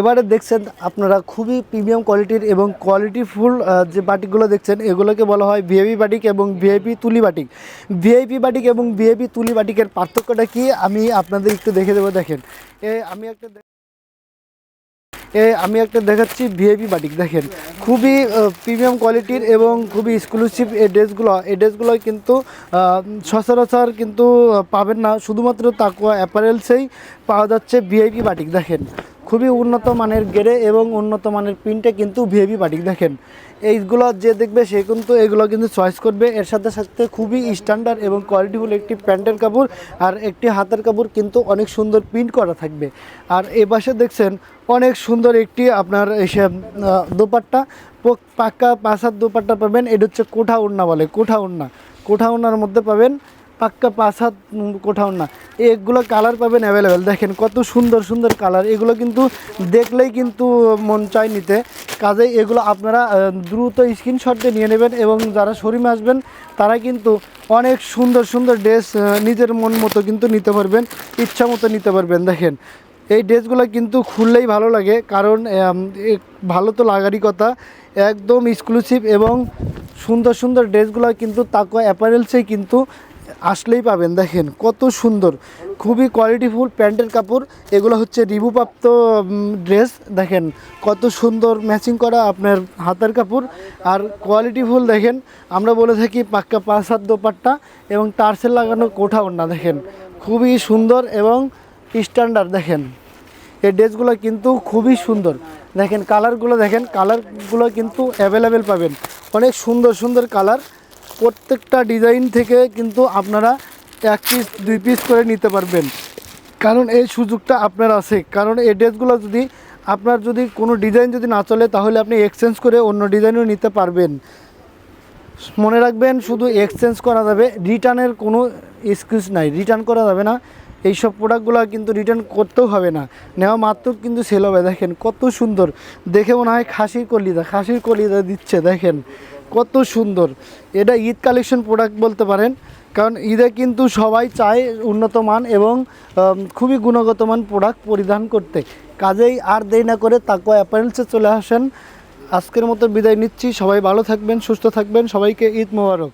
এবারে দেখছেন আপনারা খুবই প্রিমিয়াম কোয়ালিটির এবং কোয়ালিটিফুল যে বাটিকগুলো দেখছেন, এগুলোকে বলা হয় ভিআইপি বাটিক এবং ভিআইপি তুলি বাটিক। ভিআইপি বাটিক এবং ভিআইপি তুলি বাটিকের পার্থক্যটা কি? আমি আপনাদের একটু দেখে দেবো, দেখেন। এ, আমি একটা এ, আমি একটা দেখাচ্ছি ভিআইপি বাটিক, দেখেন। খুবই প্রিমিয়াম কোয়ালিটির এবং খুবই এক্সক্লুসিভ এই ড্রেসগুলো এই ড্রেসগুলো কিন্তু সচরাচর কিন্তু পাবেন না। শুধুমাত্র তাকুয়া অ্যাপারেলসেই পাওয়া যাচ্ছে ভিআইপি বাটিক, দেখেন। খুবই উন্নত মানের গেরে এবং উন্নত মানের প্রিন্টে কিন্তু ভিআইপি বাটিক দেখেন। এইগুলো যে দেখবে সে কিন্তু এগুলো কিন্তু চয়েস করবে। এর সাথে সাথে খুবই স্ট্যান্ডার্ড এবং কোয়ালিটিফুল একটি প্যান্টের কাপড় আর একটি হাতের কাপড় কিন্তু অনেক সুন্দর প্রিন্ট করা থাকবে। আর এই পাশে দেখছেন অনেক সুন্দর একটি আপনার এসে দোপাট্টা। পোক- পাক্কা পাঁচার দোপাট্টা পাবেন। এটা হচ্ছে কোঠা উন্না বলে কোঠা উন্না কোঠা উন্নার মধ্যে পাবেন পাক্কা পাঁচ হাত কোঠাও না। এগুলো কালার পাবেন অ্যাভেলেবেল দেখেন কত সুন্দর সুন্দর কালার এগুলো কিন্তু দেখলেই কিন্তু মন চায় নিতে। কাজেই এগুলো আপনারা দ্রুত স্ক্রিনশট নিয়ে নেবেন এবং যারা শোরুমে আসবেন, তারা কিন্তু অনেক সুন্দর সুন্দর ড্রেস নিজের মন মতো কিন্তু নিতে পারবেন, ইচ্ছা মতো নিতে পারবেন। দেখেন, এই ড্রেসগুলো কিন্তু খুললেই ভালো লাগে। কারণ ভালো তো লাগারই কথা। একদম এক্সক্লুসিভ এবং সুন্দর সুন্দর ড্রেসগুলো কিন্তু তাকো অ্যাপারেলসেই কিন্তু আসলেই পাবেন। দেখেন কত সুন্দর, খুবই কোয়ালিটিফুল প্যান্টের কাপড়। এগুলো হচ্ছে রিভুপ্রাপ্ত ড্রেস দেখেন কত সুন্দর ম্যাচিং করা আপনার হাতের কাপড়। আর কোয়ালিটিফুল দেখেন, আমরা বলে থাকি পাক্কা পাঁচ হাত দোপাট্টা এবং টার্সেল লাগানো কোঠাও না দেখেন। খুবই সুন্দর এবং স্ট্যান্ডার্ড দেখেন। এই ড্রেসগুলো কিন্তু খুবই সুন্দর। দেখেন কালারগুলো দেখেন কালারগুলো কিন্তু অ্যাভেলেবেল পাবেন। অনেক সুন্দর সুন্দর কালার প্রত্যেকটা ডিজাইন থেকে কিন্তু আপনারা এক পিস দুই পিস করে নিতে পারবেন। কারণ এই সুযোগটা আপনার আছে। কারণ এই ড্রেসগুলো যদি আপনার যদি কোনো ডিজাইন যদি না চলে, তাহলে আপনি এক্সচেঞ্জ করে অন্য ডিজাইনও নিতে পারবেন। মনে রাখবেন, শুধু এক্সচেঞ্জ করা যাবে। রিটার্নের কোনো এক্সকিউজ নাই। রিটার্ন করা যাবে না। এই সব প্রোডাক্টগুলো কিন্তু রিটার্ন করতেও হবে না। নেওয়া মাত্র কিন্তু সেল হবে। দেখেন কত সুন্দর। দেখে মনে হয় খাসির কলিদা খাসির কলিদা দিচ্ছে, দেখেন। কত সুন্দর। এটা ঈদ কালেকশন প্রোডাক্ট বলতে পারেন। কারণ ঈদে কিন্তু সবাই চায় উন্নত মান এবং খুবই গুণগত মান প্রোডাক্ট পরিধান করতে। কাজেই আর দেরি না করে তাকে অ্যাপারেন্সে চলে আসেন। আজকের মতো বিদায় নিচ্ছি। সবাই ভালো থাকবেন, সুস্থ থাকবেন। সবাইকে ঈদ মোবারক।